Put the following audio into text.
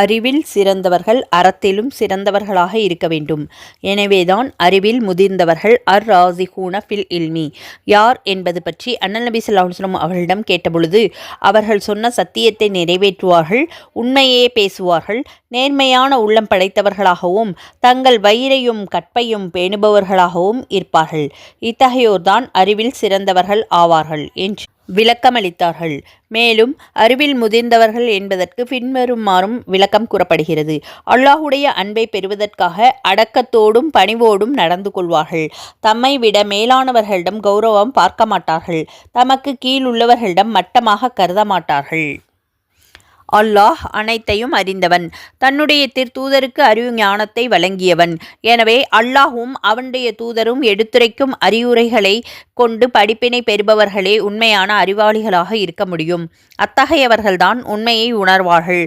அறிவில் சிறந்தவர்கள் அறத்திலும் சிறந்தவர்களாக இருக்க வேண்டும். எனவேதான் அறிவில் முதிர்ந்தவர்கள் அர் ராசிகூன ஃபில் இல்மி. யார் என்பது பற்றி அண்ணல் நபி சொல்லாஹுஸ்லம் அவர்களிடம் கேட்டபொழுது அவர்கள் சொன்ன சத்தியத்தை நிறைவேற்றுவார்கள் உண்மையே பேசுவார்கள் நேர்மையான உள்ளம் படைத்தவர்களாகவும் தங்கள் வயிறையும் கற்பையும் பேணுபவர்களாகவும் இருப்பார்கள். இத்தகையோர்தான் அறிவில் சிறந்தவர்கள் ஆவார்கள் என்று விளக்கமளித்தார்கள். மேலும் அறிவில் முதிர்ந்தவர்கள் என்பதற்கு பின்வருமாறும் விளக்கம் கூறப்படுகிறது. அல்லாஹுடைய அன்பை பெறுவதற்காக அடக்கத்தோடும் பணிவோடும் நடந்து கொள்வார்கள். தம்மை விட மேலானவர்களிடம் கௌரவம் பார்க்க மாட்டார்கள் தமக்கு கீழ் உள்ளவர்களிடம் மட்டமாக கருத மாட்டார்கள் அல்லாஹ் அனைத்தையும் அறிந்தவன். தன்னுடைய திருத்தூதருக்கு அறிவு ஞானத்தை வழங்கியவன். எனவே அல்லாஹும் அவனுடைய தூதரும் எடுத்துரைக்கும் அறிவுரைகளை கொண்டு படிப்பினை பெறுபவர்களே உண்மையான அறிவாளிகளாக இருக்க முடியும். அத்தகையவர்கள்தான் உண்மையை உணர்வார்கள்.